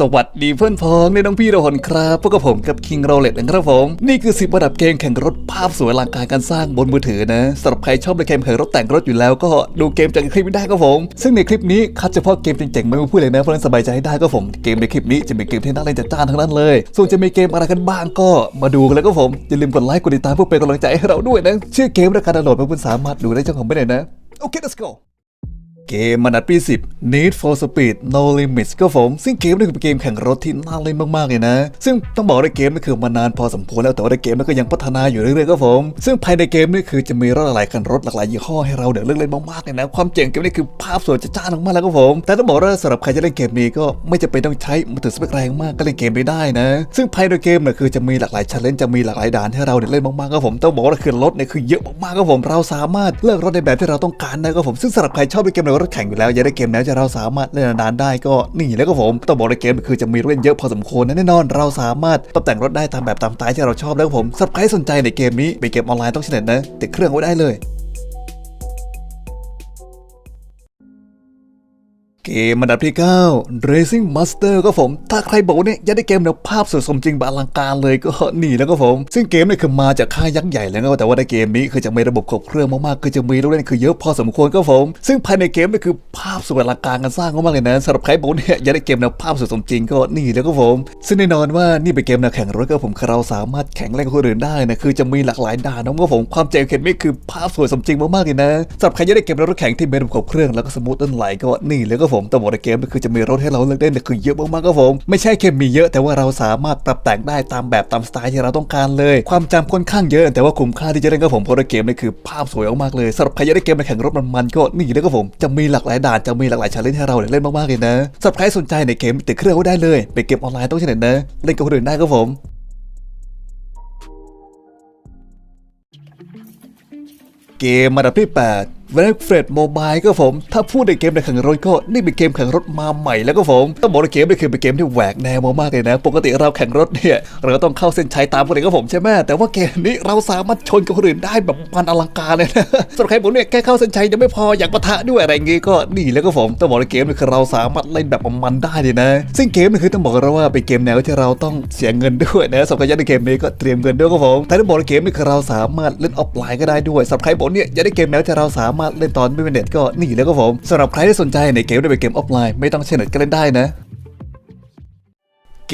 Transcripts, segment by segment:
สวัสดีเพื่อนพ้องในน้องพี่เราหนครับพวกกับผมกับ King r o l e t นะครับผม นี่คือ 10 ระดับเกมแข่งรถภาพสวยอลังการการสร้างบนมือถือนะสำหรับใครชอบในเกมแข่งรถแต่งรถอยู่แล้วก็ดูเกมจากคลิปนี้ได้ครับผม ซึ่งในคลิปนี้คัดเฉพาะเกมเจ๋งๆไม่มาพูดเลยนะเพราะนั้นสบายใจให้ได้ครับผม เกมในคลิปนี้จะเป็นเกมที่น่าเล่นจัดจ้านทั้งนั้นเลย ส่วนจะมีเกมอะไรกันบ้างก็มาดูกันแล้วครับผมอย่าลืมกดไลค์กดติดตามเพื่อเป็นกำลังใจให้เราด้วยนะชื่อเกมและการดาวน์โหลดเพื่อนๆสามารถดูได้จากของไม่ได้นะโอเค let's go เกมมันอัดปี 10 Need for Speed No Limits ก็ผม ซึ่งเกมนี้คือเป็นเกมแข่งรถที่น่าเล่นมาก ๆ เลยนะ ซึ่งต้องบอกว่าเกมนี่คือมานานพอสมควรแล้วแต่ว่าในเกมนี่ก็ยังพัฒนาอยู่เรื่อยๆก็ผม ซึ่งภายในเกมนี่คือจะมีรถหลายคันรถหลากหลายยี่ห้อให้เราเดี๋ยวเลือกเล่นมากๆเลยนะ ความเจ๋งเกมนี้คือภาพสวยจะจ้านมากๆแล้วก็ผม แต่ต้องบอกว่าสำหรับใครจะเล่นเกมนี้ก็ไม่จำเป็นต้องใช้มือถือสเปคแรงมากก็เล่นเกมไปได้นะ ซึ่งภายในเกมนี่คือจะมีหลากหลายชันเลนจะมีหลากหลายด่านให้เราเดี๋ยวเล่นมากๆก็ผมต้องบอกว่าคือรถเนี่ยคือเยอะมากๆก็ผมเราสามารถเลือกรถในแบบที่เราต้องการได้ก็ผมซึ่งสำหรับใครชอบเล่นเกมรถแข่งอยู่แล้ว อยาได้เกมแล้วจะเราสามารถเล่นนานๆได้ก็นี่แล้วก็ผมต้องบอกในเกมคือจะมีเล่นเยอะพอสมควรนะแน่นอนเราสามารถตกแต่งรถได้ตามแบบตามสไตล์ที่เราชอบแล้วก็ผมสับใครสนใจในเกมนี้เป็นเกมออนไลน์ต้องเฉลยนะติดเครื่องไว้ได้เลย เกมอันดับที่ 9 Racing Master ก็ผม ถ้าใครบอกว่าเนี่ยยากได้เกมแนวภาพสวยสมจริงแบบอลังการเลยก็นี่แล้วก็ผม ซึ่งเกมเนี่ยคือมาจากค่ายยักษ์ใหญ่แล้วก็แต่ว่าในเกมนี้คือจะมีระบบครบเครื่องมากๆ คือจะมีลูกเล่นคือเยอะพอสมควรก็ผม ซึ่งภายในเกมเนี่ยคือภาพสวยอลังการกันสร้างมากๆเลยนะสำหรับใครบอกว่าเนี่ยยากได้เกมแนวภาพสวยสมจริงก็นี่แล้วก็ผม ซึ่งแน่นอนว่านี่เป็นเกมแนวแข่งรถก็ผมเราสามารถแข่งเล่นกับคนอื่นได้นะคือจะมีหลากหลายด่านนะก็ผมความเจ๋งเกมนี้คือภาพสวยสมจริงมากๆเลยนะสำหรับใครยากได้เกมรถแข่งที่มีระบบครบเครื่องแล้วก็สมูทต้นไหลก็นี่แล้วก็ผมแต่บอกในเกมก็คือจะมีรถให้เราเลือกได้เนี่ยคือเยอะมากๆครับผมไม่ใช่แค่มีเยอะแต่ว่าเราสามารถปรับแต่งได้ตามแบบตามสไตล์ที่เราต้องการเลย ความจำค่อนข้างเยอะแต่ว่าคุ้มค่าที่จะเล่นกับผมเพราะในเกมนี่คือภาพสวยมากๆเลยสำหรับใครอยากได้เกมในแข่งรถมันๆก็นี่แล้วก็ผมจะมีหลากหลายด่านจะมีหลากหลายชาเลนจ์ให้เราเล่นมากๆเลยนะสำหรับใครสนใจในเกมติดเครื่องไว้ได้เลยเป็นเกมออนไลน์ต้องเช่นนั้นนะเล่นกับคนอื่นได้ครับผมเกมอันดับที่8 w e f r e d Mobile ก็ผม ถ้าพูดในเกมในแข่งรถก็นี่เป็นเกมแข่งรถมาใหม่แล้วก็ผมต้องบอกว่าเกมนี้คือเป็นเกมที่แหวกแนวมากเลยนะ ปกติเราแข่งรถเนี่ยเราก็ต้องเข้าเส้นชัยตามคนอื่นก็ผมใช่ไหมแต่ว่าเกมนี้เราสามารถชนกับคนอื่นได้แบบมันอลังการเลยนะสำหรับใครผมเนี่ยแค่เข้าเส้นชัยยังไม่พออยากปะทะด้วยอะไรอย่างงี้ก็นี่แล้วก็ผมต้องบอกว่าเกมนี้คือเราสามารถเล่นแบบมันได้เลยนะ ซึ่งเกมนี้คือต้องบอกกันว่าเป็นเกมแนวที่เราต้องเสียเงินด้วยนะสำหรับใครอยากได้เกมนี้ก็เตรียมเงินด้วยก็ผมแต่ต้องบอกว่าเกมนี้คือเราสามารถเล่นออฟไลน์ก็ได้ด้วยสำหรับใครบอกเนี่ยอยากได้เกมแนวที่เราสามารถเล่นตอนไม่เป็นเน็ตก็นี่แล้วก็ผมสำหรับใครที่สนใจในเกมได้เป็นเกมออฟไลน์ไม่ต้องใช้เน็ตก็เล่นได้นะ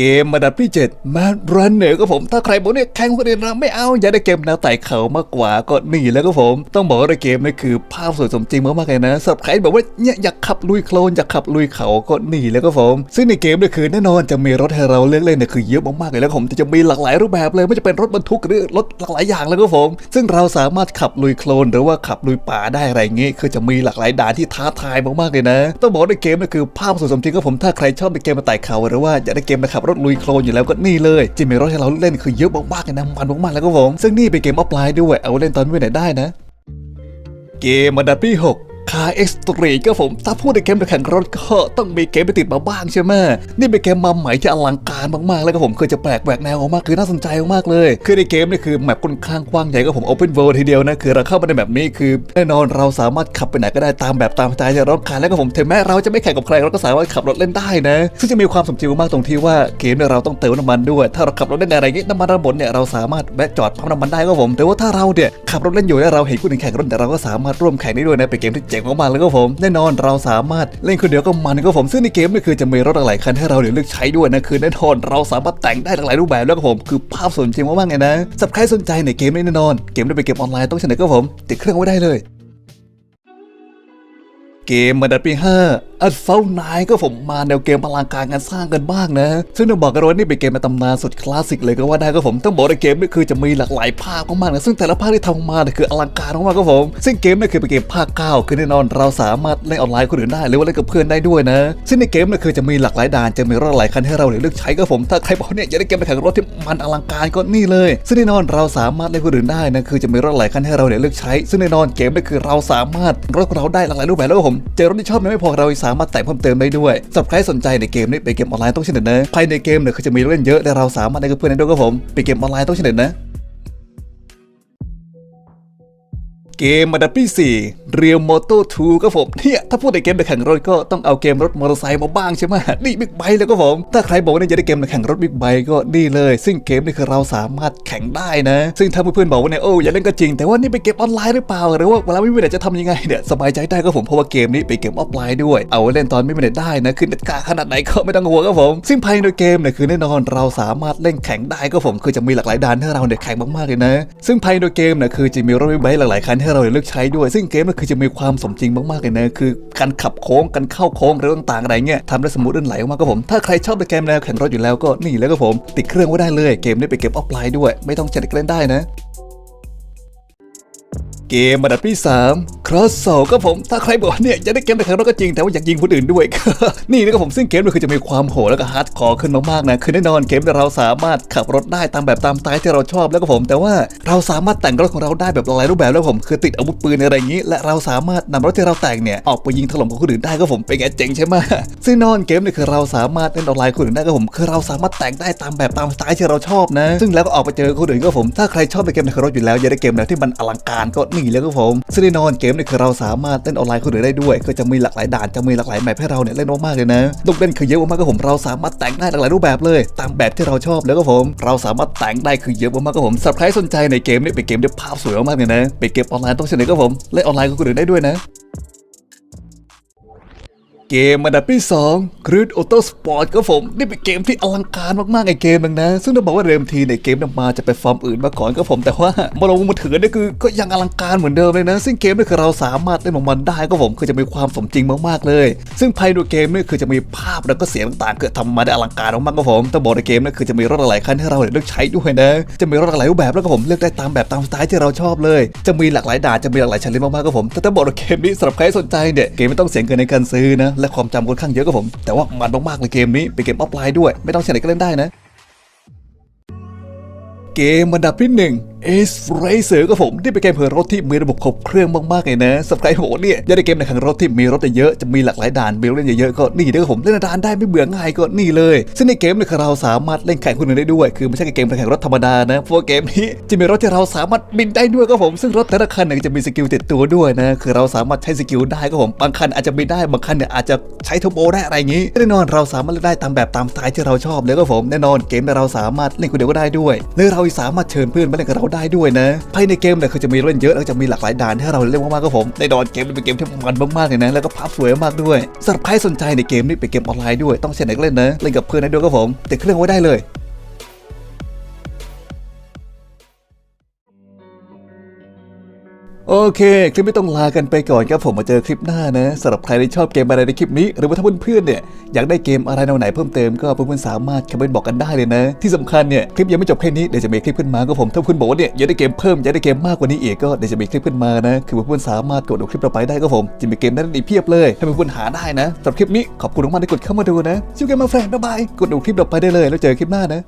เกมระดับที่7 Mad Runner ก็ผม ถ้าใครบอกเนี่ยแข่งคนอื่นเราไม่เอา อยากได้เกมแนวไต่เขามากกว่าก็นี่แล้วก็ผม ต้องบอกว่าในเกมนี่คือภาพสวยสมจริงมากๆเลยนะสำหรับใครแบอกว่าเนี่ยอยากขับลุยโคลนอยากขับลุยเขาก็นี่แล้วก็ผม ซึ่งในเกมนี่คือแน่นอนจะมีรถให้เราเลือกเล่นเนี่ยคือเยอะมากๆเลยแล้วผมจะมีหลากหลายรูปแบบเลยไม่จะเป็นรถบรรทุกหรือรถหลากหลายอย่างแล้วก็ผม ซึ่งเราสามารถขับลุยโคลนหรือว่าขับลุยป่าได้อะไรอย่างงี้คือจะมีหลากหลายด่านที่ท้าทายมากๆเลยนะ ต้องบอกในเกมนี่คือภาพสวยสมจริงก็ผมถ้าใครชอบในเกมมาไต่เขาหรือว่าอยากได้เกมมาขับรถลุยโคลนอยู่แล้วก็นี่เลยจะมีรถให้เราเล่นคือเยอะมากๆเลยนะมันมากๆแล้วก็ผมซึ่งนี่เป็นเกมออฟไลน์ด้วยเอาเล่นตอนไม่ไหนได้นะ เกมอันดับที่6 คาเอ็กซ์ตรีก็ผม ถ้าพูดในเกมแข่งรถก็ต้องมีเกมไปติดมาบ้างใช่ไหมนี่เป็นเกมมาใหม่ที่อลังการมากๆ แล้วก็ผมคือจะแปลกแหวกแนวมากคือน่าสนใจมากเลย คือในเกมนี่คือแมปค่อนข้างกว้างใหญ่ก็ผมโอเพนเวิลด์ทีเดียวนะ คือเราเข้ามาในแบบนี้คือแน่นอนเราสามารถขับไปไหนก็ได้ตามแบบตามใจที่เราต้องการแล้วก็ผมถึงแม้เราจะไม่แข่งกับใครเราก็สามารถขับรถเล่นได้นะ ซึ่งจะมีความสมจริงมากตรงที่ว่าเกมเนี่ยเราต้องเติมน้ำมันด้วย ถ้าเราขับรถเล่นอะไรอย่างงี้น้ำมันระบบเนี่ยเราสามารถแวะจอดปั๊มน้ำมันได้ก็ผม แต่ว่าถ้าเราเนี่ยขับรถเล่นอยู่แล้วเราเห็นคนอื่แข่งรถแต่เราก็สามารถร่วมแข่งได้ด้วยนะเป็นเกมที่เจ๋งมากๆเลยก็ผม แน่นอนเราสามารถเล่นคนเดียวก็มันก็ผม ซึ่งในเกมนี่คือจะมีรถหลายคันให้เราเดี๋ยวเลือกใช้ด้วยนะคือแน่นอนเราสามารถแต่งได้หลากหลายรูปแบบแล้วก็ผม คือภาพสนจริงมากๆเลยนะสับใครสนใจในเกมนี้แน่นอน เกมได้เป็นเกมออนไลน์ต้องชนะก็ผมติดเครื่องไว้ได้เลย เกมมันดับปีห้าอัดเฝ้านายก็ผมมาแนวเกมพลังการงานสร้างกันบ้างนะ ซึ่งต้องบอกกันว่านี่เป็นเกมในตำนานสุดคลาสสิกเลยก็ว่าได้ก็ผมต้องบอกในเกมนี่คือจะมีหลากหลายภาคมากๆนะซึ่งแต่ละภาคที่ทำมาเนี่ยคืออลังการมากๆก็ผม ซึ่งเกมนี่คือเป็นเกมภาคเก้าคือแน่นอนเราสามารถเล่นออนไลน์คนอื่นได้หรือว่าเล่นกับเพื่อนได้ด้วยนะ ซึ่งในเกมนี่คือจะมีหลากหลายด่านจะมีรถหลายคันให้เราเลือกใช้ก็ผมถ้าใครบอกเนี่ยอยากได้เกมไปแข่งรถที่มันอลังการก็นี่เลย ซึ่งแน่นอนเราสามารถเล่นคนอื่นได้นะคือจะมีรถหลายคันให้เราเลือกใช้ ซึ่งแน่นอนเกมนี่คือเราสามารถรถของเราได้หลากหลายรูปแบบแล้วก็ผมเจอรถที่ชอบเนี่ยไม่พอเราสามารถแต่งเพิ่มเติมได้ด้วยสำหรับใครสนใจในเกมนี้เป็นเกมออนไลน์ต้องเช่นเดิมนะภายในเกมเนี่ยคือจะมีเล่นเยอะและเราสามารถได้กับเพื่อนได้ด้วยครับผมเป็นเกมออนไลน์ต้องเช่นเดิมนะ เกมมาดับที่4 Real Moto 2ครับผมเนี่ยถ้าพูดในเกมในแข่งรถก็ต้องเอาเกมรถมอเตอร์ไซค์มาบ้างใช่ไหมนี่บิ๊กไบค์แล้วก็ผม ถ้าใครบอกว่าเนี่ยจะได้เกมในแข่งรถบิ๊กไบค์ก็นี่เลย ซึ่งเกมนี่คือเราสามารถแข่งได้นะ ซึ่งถ้าเพื่อนๆบอกว่าเนี่ยโอ้อย่าเล่นก็จริง แต่ว่านี่เป็นเกมออนไลน์หรือเปล่าหรือว่าเวลาไม่มีเน็ตจะทำยังไงเนี่ยสบายใจได้ครับผมเพราะว่าเกมนี้เป็นเกมออฟไลน์ด้วย เอาไว้เล่นตอนไม่มีเน็ตได้นะคือเน็ตกาขนาดไหนก็ไม่ต้องห่วงครับผมซึ่งภายในเกมเนี่ยคือแน่นอนเราสามารถเล่นแข่งได้ก็ผมคือจะมีหลากหลายด่านให้เราเนี่ยแข่งมากๆเลยนะ ซึ่งภายในเกมเนี่ยคือจะมีรถบิ๊กไบค์หลายๆคันให้เราเลือกใช้ด้วย ซึ่งเกมมันคือจะมีความสมจริงมากๆเลยนะคือการขับโค้งการเข้าโค้งเรื่องต่างๆอะไรเงี้ยทำได้สมูทลื่นไหลมากครับผม ถ้าใครชอบในเกมแนวแข่งรถอยู่แล้วก็นี่แล้วก็ผม ติดเครื่องไว้ได้เลยเกมนี้เป็นเกมออฟไลน์ด้วย ไม่ต้องจัดเล่นได้นะ เกมอันดับที่ 3 Cross s o u l ก็ผมถ้าใครบอกว่าเนี่ยจะได้เกมในครั้งนั้นก็จริงแต่ว่าอยากยิงคนอื่นด้วย นี่นะครับผมซึ่งเกมมันคือจะมีความโหดแล้วก็ฮาร์ดคอร์ขึ้นมากๆนะคือแน่นอนเกมเราสามารถขับรถได้ตามแบบตามสไตล์ที่เราชอบแล้วก็ผม แต่ว่าเราสามารถแต่งรถของเราได้แบบหลายรูปแบบแล้วผมคือติดอาวุธปืนอะไรอย่างนี้ และเราสามารถนำรถที่เราแต่งเนี่ยออกไปยิงถล่มคนอื่นได้ก็ผมเป็นไงเจ๋งใช่ไหมซึ่งแนอนเกมเนี่ยคือเราสามารถเล่นออนไลน์คนอื่นได้ก็ผม คือเราสามารถแต่งได้ตามแบบตามสไตล์ที่เราชอบนะ ซึ่งแล้วก็ออกไปเจอคนอื่นก็ผมถ้าใครชอบในเกมในรถอยู่แล้วอยาได้เกมแนวที่มันอลังการก็นแล้วก็ผมซึ่งแน่นอนเกมเนี่ยคือเราสามารถเล่นออนไลน์คนอื่นได้ด้วย ก็จะมีหลากหลายด่านจะมีหลากหลายแมปให้เราเนี่ยเล่นมากๆเลยนะลูกเล่นคือเยอะมากๆก็ผมเราสามารถแต่งได้หลากหลายรูปแบบเลย ตามแบบที่เราชอบแล้วก็ผม เราสามารถแต่งได้คือเยอะมากๆก็ผมสับใครสนใจในเกมเนี่ยเป็นเกมที่ภาพสวยมากเลยนะเป็นเกมออนไลน์ต้องเสนอก็ผมเล่นออนไลน์กับคนอื่นได้ด้วยนะ เกมอันดับที่2 Cruise Auto Sport ครับผม นี่เป็นเกมที่อลังการมากๆไอเกมนึงนะ ซึ่งต้องบอกว่าเดิมทีในเกมน้ำมาจะเป็นฟอร์มอื่นมาก่อนครับผม แต่ว่ามาลงมือถือเนี่ยคือก็ยังอลังการเหมือนเดิมเลยนะ ซึ่งเกมนี่คือเราสามารถเล่นของมันได้ครับผมคือจะมีความสมจริงมากๆเลย ซึ่งภายในเกมนี่คือจะมีภาพแล้วก็เสียงต่างๆเกิดทำมาได้อลังการมากๆครับผมต้องบอกในเกมนี่คือจะมีรถหลายคันให้เราเลือกใช้ด้วยนะ จะมีรถหลายรูปแบบแล้วก็ผมเลือกได้ตามแบบตามสไตล์ที่เราชอบเลย จะมีหลากหลายด่านจะมีหลากหลายชนเลยมากๆครับผมแต่ต้องบอกในเกมนี้สำหรับใครสนใจเนี่ยเกมไม่ต้องเสียเงินในการซื้อนะและความจำค่อนข้างเยอะกับผม แต่ว่ามันมากๆเลยเกมนี้เป็นเกมออฟไลน์ด้วย ไม่ต้องใช้ไหนก็เล่นได้นะ เกมอันดับที่ 1 Ace Racer ก็ผมที่เป็นเกมเพื่อรถที่มีระบบครบเครื่องมากๆเลยนะสำหรับใครโหเนี่ยยากได้เกมในข่งรถที่มีรถเยอะจะมีหลากหลายด่านมีรถเล่นเยอะๆก็นี่เด้อผมเล่นด่านได้ไม่เบื่อง่ายก็นี่เลย ซึ่งในเกมเนี่ยเราสามารถเล่นแข่งคนอื่นได้ด้วย คือไม่ใช่แค่เกมแข่งรถธรรมดานะเพราะว่าเกมนี้จะมีรถที่เราสามารถบินได้ด้วยก็ผม ซึ่งรถแต่ละคันเนี่ยจะมีสกิลติดตัวด้วยนะคือเราสามารถใช้สกิลได้ก็ผมบางคันอาจจะบินได้บางคันเนี่ยอาจจะใช้ทอร์โบได้อะไรอย่างนี้แน่นอนเราสามารถเล่นได้ตามแบบตามสไตล์ที่เราชอบเลยก็ผมแน่นอนเกมเนี่ยเราสามารถเล่นคนเดียวก็ได้ด้วยและเราสามารถเชิญเพื่อนมาเล่นกับเราได้ด้วยนะ ภายในเกมเนี่ยคือจะมีเล่นเยอะแล้วจะมีหลากหลายด่านให้เราเล่นมากๆก็ผมในดอนเกมเป็นเกมที่มันมากๆเลยนะแล้วก็ภาพสวยมากด้วยสำหรับใครสนใจในเกมนี้เป็นเกมออนไลน์ด้วยต้องเช่นไหนก็เล่นนะเล่นกับเพื่อนได้ด้วยก็ผมติดเครื่องไว้ได้เลย โอเคคลิปไม่ต้องลากันไปก่อนครับผมมาเจอคลิปหน้านะสำหรับใครที่ชอบเกมอะไรในคลิปนี้ หรือว่าถ้าเพื่อนๆเนี่ยอยากได้เกมอะไรแนวไหนเพิ่มเติมก็เพื่อนๆสามารถคอมเมนต์บอกกันได้เลยนะ ที่สำคัญเนี่ยคลิปยังไม่จบแค่นี้เดี๋ยวจะมีคลิปขึ้นมาก็ผมถ้าเพื่อนบอกว่าเนี่ยอยากได้เกมเพิ่มอยากได้เกมมากกว่านี้อีกก็เดี๋ยวจะมีคลิปขึ้นมานะคือเพื่อนๆสามารถกดดูคลิปเราไปได้ก็ผมจะมีเกมนั้นอีกเพียบเลยให้เพื่อนๆหาได้นะสำหรับคลิปนี้ขอบคุณมากๆที่กดเข้ามาดูนะชิวเกมมาแฟนบ๊ายบายกดดูคลิปเราไปได้เลยแล้วเจอคลิปหน้านะ